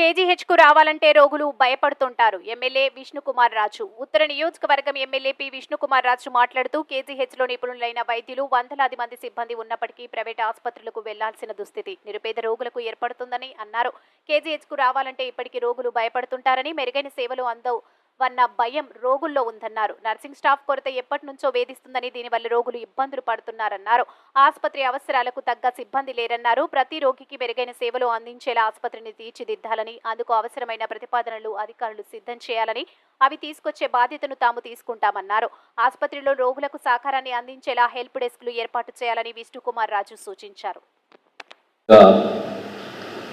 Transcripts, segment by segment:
కేజీహెచ్కు రావాలంటే రోగులు భయపడుతుంటారు. ఎమ్మెల్యే విష్ణుకుమార్ రాజు. ఉత్తర నియోజకవర్గం ఎమ్మెల్యే పి విష్ణుకుమార్ రాజు మాట్లాడుతూ కేజీహెచ్లో నిపుణులైన వైద్యులు వందలాది మంది సిబ్బంది ఉన్నప్పటికీ ప్రైవేట్ ఆసుపత్రులకు వెళ్ళాల్సిన దుస్థితి నిరుపేద రోగులకు ఏర్పడుతుందని అన్నారు. కేజీహెచ్కు రావాలంటే ఇప్పటికీ రోగులు భయపడుతుంటారని మెరుగైన సేవలు అందవు వన్న భయం రోగుల్లో ఉందన్నారు. నర్సింగ్ స్టాఫ్ కొరత ఎప్పటి నుంచో వేధిస్తుందని దీనివల్ల రోగులు ఇబ్బందులు పడుతున్నారన్నారు. ఆసుపత్రి అవసరాలకు తగ్గ సిబ్బంది లేరన్నారు. ప్రతి రోగికి మెరుగైన సేవలు అందించేలా ఆసుపత్రిని తీర్చిదిద్దాలని అందుకు అవసరమైన ప్రతిపాదనలు అధికారులు సిద్ధం చేయాలని అవి తీసుకొచ్చే బాధ్యతను తాము తీసుకుంటామన్నారు. ఆసుపత్రిలో రోగులకు సహకారాన్ని అందించేలా హెల్ప్ డెస్క్లు ఏర్పాటు చేయాలని విష్ణుకుమార్ రాజు సూచించారు.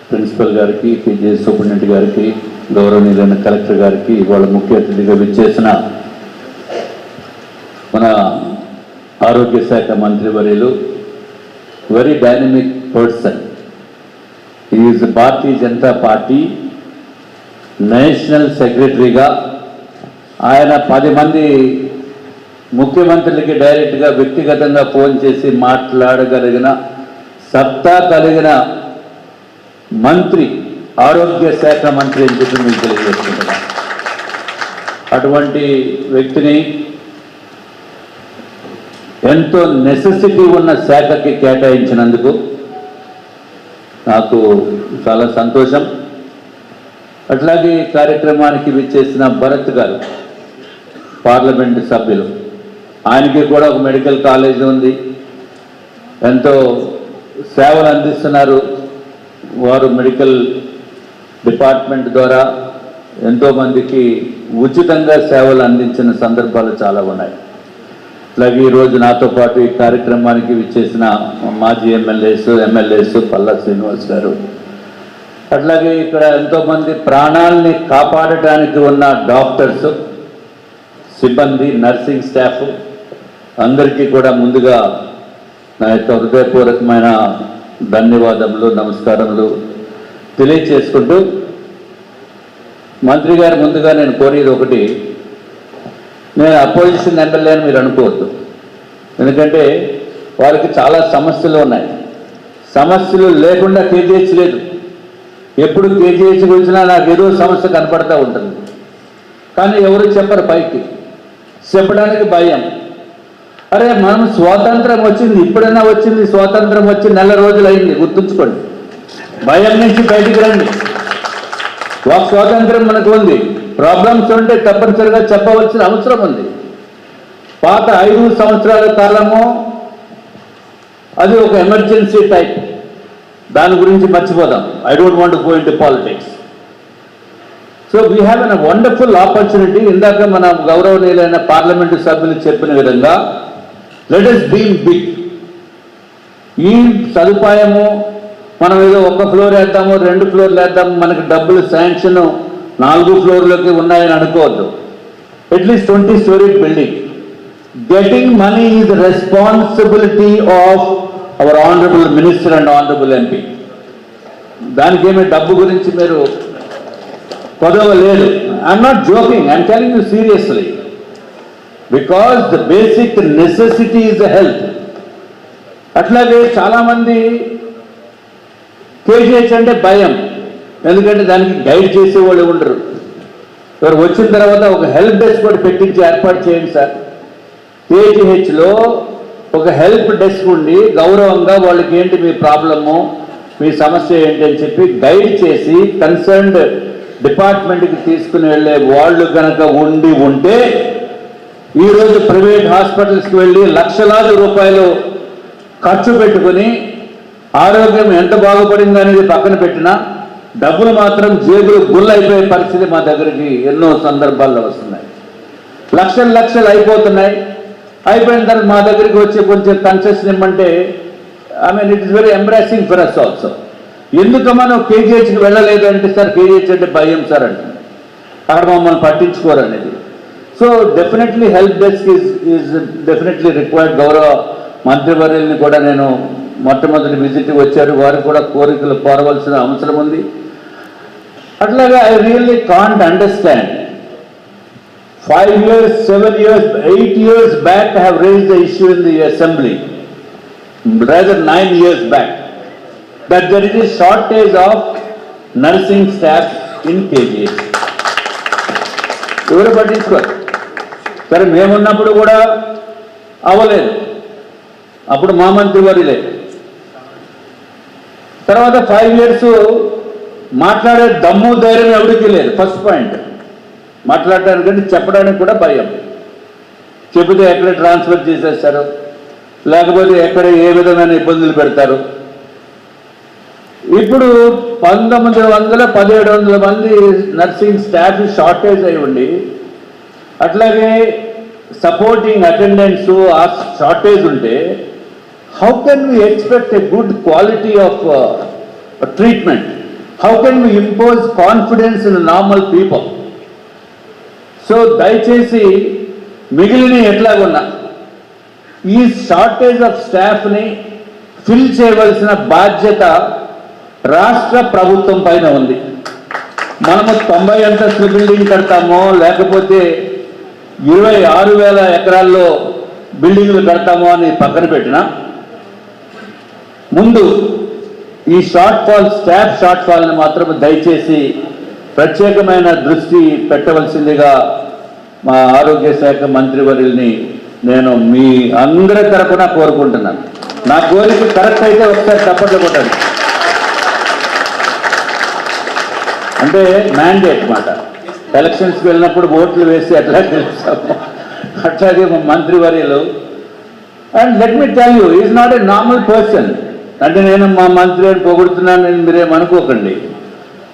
ప్రిన్సిపల్ గారికి పీజీ సూపరింటెండెంట్ గారికి గౌరవనీయులైన కలెక్టర్ గారికి ఇవాళ ముఖ్య అతిథిగా విచ్చేసిన మన ఆరోగ్య శాఖ మంత్రి వర్యులు very dynamic person is Bharatiya Janata Party national సెక్రటరీగా ఆయన పది మంది ముఖ్యమంత్రులకి డైరెక్ట్గా వ్యక్తిగతంగా ఫోన్ చేసి మాట్లాడగలిగిన సత్తా కలిగిన మంత్రి ఆరోగ్య శాఖ మంత్రి అని చెప్పి మీకు తెలియజేస్తున్నా అటువంటి వ్యక్తిని ఎంతో నెసెసిటీ ఉన్న శాఖకి కేటాయించినందుకు నాకు చాలా సంతోషం. అట్లాగే కార్యక్రమానికి విచ్చేసిన భరత్ గారు పార్లమెంట్ సభ్యులు. ఆయనకి కూడా ఒక మెడికల్ కాలేజ్ ఉంది. ఎంతో సేవలు అందిస్తున్నారు వారు మెడికల్ డిపార్ట్మెంట్ ద్వారా ఎంతోమందికి ఉచితంగా సేవలు అందించిన సందర్భాలు చాలా ఉన్నాయి. అలాగే ఈరోజు నాతో పాటు ఈ కార్యక్రమానికి విచ్చేసిన మాజీ ఎమ్మెల్యేస్ ఎమ్మెల్యేస్ పల్లా శ్రీనివాస్ గారు. అట్లాగే ఇక్కడ ఎంతోమంది ప్రాణాలని కాపాడటానికి ఉన్న డాక్టర్స్ సిబ్బంది నర్సింగ్ స్టాఫ్ అందరికీ కూడా ముందుగా నా యొక్క హృదయపూర్వకమైన ధన్యవాదములు నమస్కారములు. తెలియచేసుకుంటూ మంత్రి గారి ముందుగా నేను కోరేది ఒకటి నేను అపోజిషన్ ఎమ్మెల్యే అని మీరు అనుకోవద్దు. ఎందుకంటే వారికి చాలా సమస్యలు ఉన్నాయి. సమస్యలు లేకుండా కేజీహెచ్ లేదు. ఎప్పుడు కేజీహెచ్ గురించినా నాకు ఏదో సమస్య కనపడతా ఉంటుంది. కానీ ఎవరు చెప్పరు పైకి. చెప్పడానికి భయం. అరే మనం స్వాతంత్రం వచ్చింది ఇప్పుడైనా వచ్చింది స్వాతంత్రం వచ్చి నెల రోజులు అయింది గుర్తుంచుకోండి. భయం నుంచి బయటికి రండి. వాక్ స్వాతంత్రం మనకు ఉంది. ప్రాబ్లమ్స్ ఉంటే తప్పనిసరిగా చెప్పవలసిన అవసరం ఉంది. పాత ఐదు సంవత్సరాల కాలము అది ఒక ఎమర్జెన్సీ టైప్. దాని గురించి మర్చిపోదాం. I don't want go into politics. So we have an wonderful opportunity. ఇందాక మన గౌరవనీయులైన పార్లమెంటు సభ్యులు చెప్పిన విధంగా లెట్ ఇస్ బీమ్ బిగ్ ఈ సదుపాయము మనం ఏదో ఒక ఫ్లోర్ వేద్దాము రెండు ఫ్లోర్లు వేద్దాము మనకి డబ్బులు శాంక్షన్ నాలుగు ఫ్లోర్లోకి ఉన్నాయని అనుకోవద్దు. At least twenty story building getting money is responsibility of our honourable minister and honourable MP దానికి ఏమి డబ్బు గురించి మీరు కొదవ లేదు I'm not joking I'm telling you seriously because the basic necessity is health అట్లాగే చాలామంది కేజీహెచ్ అంటే భయం. ఎందుకంటే దానికి గైడ్ చేసేవాళ్ళు ఉండరు. ఎవరు వచ్చిన తర్వాత ఒక హెల్ప్ డెస్క్ కూడా పెట్టించి ఏర్పాటు చేయండి సార్. కేజీహెచ్లో ఒక హెల్ప్ డెస్క్ ఉండి గౌరవంగా వాళ్ళకి ఏంటి మీ ప్రాబ్లము మీ సమస్య ఏంటి అని చెప్పి గైడ్ చేసి కన్సర్న్డ్ డిపార్ట్మెంట్కి తీసుకుని వెళ్ళే వాళ్ళు కనుక ఉండి ఉంటే ఈరోజు ప్రైవేట్ హాస్పిటల్స్కి వెళ్ళి లక్షలాది రూపాయలు ఖర్చు పెట్టుకుని ఆరోగ్యం ఎంత బాగుపడింది అనేది పక్కన పెట్టినా డబ్బులు మాత్రం జేబులు గుల్లైపోయే పరిస్థితి మా దగ్గరికి ఎన్నో సందర్భాల్లో వస్తున్నాయి. లక్షలు లక్షలు అయిపోతున్నాయి. అయిపోయిన తర్వాత మా దగ్గరికి వచ్చి కొంచెం కన్సెషన్ ఇమ్మంటే I mean it is very embarrassing for us also ఎందుకు మనం కేజీహెచ్కి వెళ్ళలేదు అంటే సార్ కేజీహెచ్ అంటే భయం సార్ అంటుంది. అక్కడ మమ్మల్ని పట్టించుకోరు అనేది. So definitely help desk is is definitely required గౌరవ మంత్రివర్యుల్ని కూడా నేను మొట్టమొదటి విజిట్ వచ్చారు. వారు కూడా కోరికలు కోరవలసిన అవసరం ఉంది. అట్లాగే I really can't understand. Five years seven years eight years back have raised the issue in the assembly rather nine years back that there is a shortage of nursing staff in KGS ఎవరు పట్టించుకోరు? సరే మేమున్నప్పుడు కూడా అవ్వలేదు. అప్పుడు మా మంత్రి వారిలే తర్వాత five years మాట్లాడే దమ్ము ధైర్యం ఎవరికి లేదు. ఫస్ట్ పాయింట్ మాట్లాడటానికంటే చెప్పడానికి కూడా భయం. చెబితే ఎక్కడ ట్రాన్స్ఫర్ చేసేస్తారు? లేకపోతే ఎక్కడ ఏ విధమైన ఇబ్బందులు పెడతారు? ఇప్పుడు పంతొమ్మిది వందల పదిహేడు వందల మంది నర్సింగ్ స్టాఫ్ షార్టేజ్ అయి ఉండి అట్లాగే సపోర్టింగ్ అటెండెన్స్ ఆ షార్టేజ్ ఉంటే how can we expect a good quality of treatment how can we impose confidence in normal people so దయచేసి మిగిలిన ఎట్లాగున్నా ఈ షార్టేజ్ ఆఫ్ స్టాఫ్ని ఫిల్ చేయవలసిన బాధ్యత రాష్ట్ర ప్రభుత్వం పైన ఉంది. మనము తొంభై అంతస్తుల బిల్డింగ్ కడతామో లేకపోతే ఇరవై ఆరు వేల ఎకరాల్లో బిల్డింగ్లు కడతామో అని పక్కన పెట్టిన ముందు ఈ షార్ట్ ఫాల్ స్టాఫ్ షార్ట్ ఫాల్ని మాత్రం దయచేసి ప్రత్యేకమైన దృష్టి పెట్టవలసిందిగా మా ఆరోగ్య శాఖ మంత్రివర్యుల్ని నేను మీ అందరి తరపున కోరుకుంటున్నాను. నా కోరిక కరెక్ట్ అయితే ఒకసారి తప్పట్లు కొట్టండి. అంటే మ్యాండేట్ మాట. ఎలక్షన్స్కి వెళ్ళినప్పుడు ఓట్లు వేసి అట్లా గెలుస్తాము అట్లాగే మా మంత్రివర్యులు. And let me tell you is not a normal person అంటే నేను మా మంత్రి అని నేను మీరేం అనుకోకండి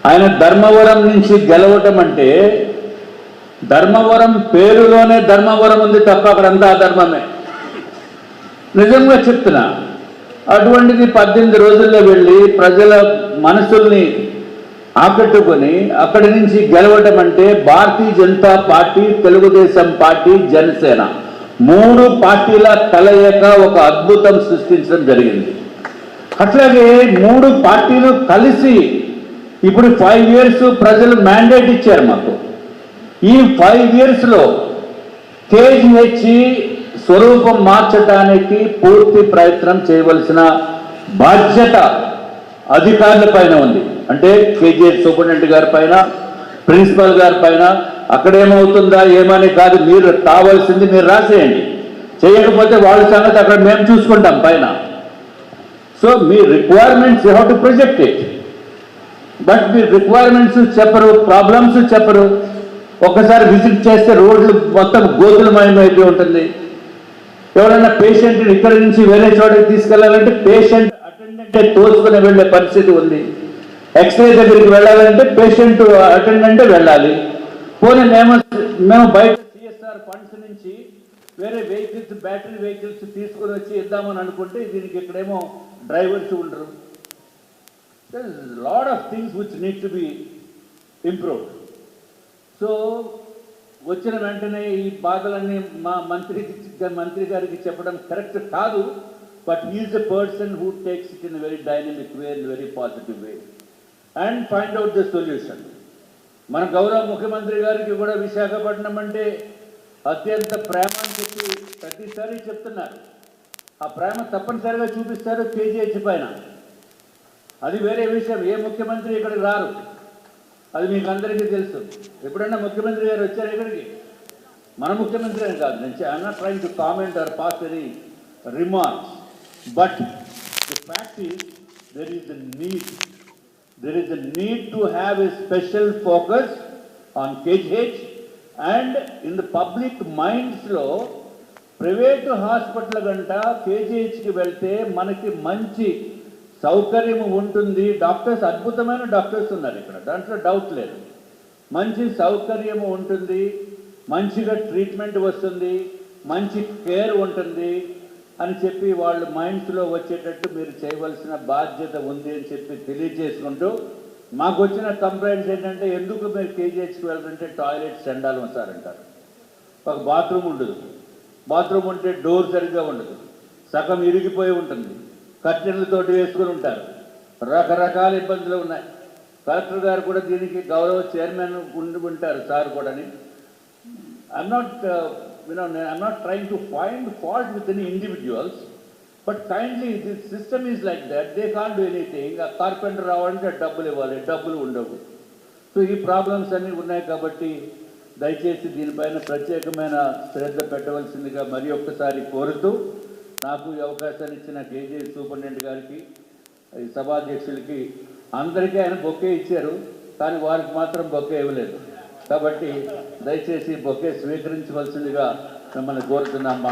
ఆయన ధర్మవరం నుంచి గెలవటం అంటే ధర్మవరం పేరులోనే ధర్మవరం ఉంది తప్ప అక్కడంతా అధర్మమే. నిజంగా చెప్తున్నా అటువంటిది పద్దెనిమిది రోజుల్లో వెళ్ళి ప్రజల మనసుల్ని ఆకట్టుకొని అక్కడి నుంచి గెలవటం అంటే భారతీయ జనతా పార్టీ తెలుగుదేశం పార్టీ జనసేన. మూడు పార్టీల కలయిక ఒక అద్భుతం సృష్టించడం జరిగింది. అట్లాగే మూడు పార్టీలు కలిసి ఇప్పుడు ఫైవ్ ఇయర్స్ ప్రజలు మ్యాండేట్ ఇచ్చారు మాకు. ఈ ఫైవ్ ఇయర్స్లో కేజీహెచ్ స్వరూపం మార్చడానికి పూర్తి ప్రయత్నం చేయవలసిన బాధ్యత అధికారుల పైన ఉంది. అంటే కేజీహెచ్ సూపరింటెండెంట్ గారి పైన ప్రిన్సిపల్ గారి పైన అక్కడ ఏమవుతుందా ఏమని కాదు మీరు కావాల్సింది మీరు రాసేయండి. చేయకపోతే వాళ్ళ సంగతి అక్కడ మేము చూసుకుంటాం పైన. So me requirements you have to project it but me requirements చెప్పరు ప్రాబ్లమ్స్ చెప్పరు. ఒక్కసారి విజిట్ చేస్తే రోడ్లు మొత్తం గోతులమయమైపోయి ఉంటుంది. ఎవరైనా పేషెంట్ని ఇక్కడి నుంచి వేరే చోటకి తీసుకెళ్ళాలంటే పేషెంట్ అటెండెంటే తోసుకుని వెళ్ళే పరిస్థితి ఉంది. ఎక్స్రే దగ్గరికి వెళ్ళాలంటే పేషెంట్ అటెండెంటే వెళ్ళాలి. పోనీ మేము మేము బయట సిఎస్ఆర్ ఫండ్స్ నుంచి వేరే వెహికల్స్ బ్యాటరీ వెహికల్స్ తీసుకుని వచ్చి ఇద్దామని అనుకుంటే దీనికి ఇక్కడేమో డ్రైవర్స్ ఉండరు lot of things which need to be improved so వచ్చిన వెంటనే ఈ బాధలన్నీ మా మంత్రికి మంత్రి గారికి చెప్పడం కరెక్ట్ కాదు but is a person who takes it in very dynamic way in very positive way and find out the solution మన గౌరవ ముఖ్యమంత్రి గారికి కూడా విశాఖపట్నం అంటే అత్యంత ప్రేమ అని చెప్పి ప్రతిసారి చెప్తున్నారు. ఆ ప్రేమ తప్పనిసరిగా చూపిస్తారు కేజీహెచ్ పైన. అది వేరే విషయం. ఏ ముఖ్యమంత్రి ఇక్కడికి రారు? అది మీకు అందరికీ తెలుసు. ఎప్పుడన్నా ముఖ్యమంత్రి గారు వచ్చారు ఇక్కడికి? మన ముఖ్యమంత్రి అని కాదు. నేను I'm not trying to comment or pass any remarks but the fact is there is the need there is the need to have a special focus on KGH and in the public మైండ్స్లో private hospital గంట కేజీహెచ్కి వెళ్తే మనకి మంచి సౌకర్యం ఉంటుంది. Doctors అద్భుతమైన doctors ఉన్నారు ఇక్కడ. దాంట్లో డౌట్ లేదు. మంచి సౌకర్యం ఉంటుంది. మంచిగా ట్రీట్మెంట్ వస్తుంది. మంచి కేర్ ఉంటుంది అని చెప్పి వాళ్ళ మైండ్స్లో వచ్చేటట్టు మీరు చేయవలసిన బాధ్యత ఉంది అని చెప్పి తెలియజేసుకుంటూ మాకు వచ్చిన కంప్లైంట్స్ ఏంటంటే ఎందుకు మీరు కేజీహెచ్కి వెళ్ళారంటే టాయిలెట్స్ సెండాలం సార్ అంటారు ఒక బాత్రూమ్ ఉండదు. బాత్రూమ్ ఉంటే డోర్ సరిగ్గా ఉండదు. సగం ఇరిగిపోయి ఉంటుంది. కట్టెలతోటి వేసుకుని ఉంటారు. రకరకాల ఇబ్బందులు ఉన్నాయి. కలెక్టర్ గారు కూడా దీనికి గౌరవ చైర్మన్ ఉండి ఉంటారు సార్ కూడాని. I'm not you know I'm not trying to find fault with any individuals but kindly this system is like that they can do anything ఆ కార్పెంటర్ రావాలంటే డబ్బులు ఇవ్వాలి. డబ్బులు ఉండవు. సో ఈ ప్రాబ్లమ్స్ అన్నీ ఉన్నాయి కాబట్టి దయచేసి దీనిపైన ప్రత్యేకమైన శ్రద్ధ పెట్టవలసిందిగా మరి ఒక్కసారి కోరుతూ నాకు ఈ అవకాశాన్ని ఇచ్చిన కేజీ సూపరింటెండెంట్ గారికి ఈ సభాధ్యక్షులకి అందరికీ ఆయన బొక్కే ఇచ్చారు కానీ వారికి మాత్రం బొక్కే ఇవ్వలేదు. కాబట్టి దయచేసి బొక్కే స్వీకరించవలసిందిగా మిమ్మల్ని కోరుతున్నాం మా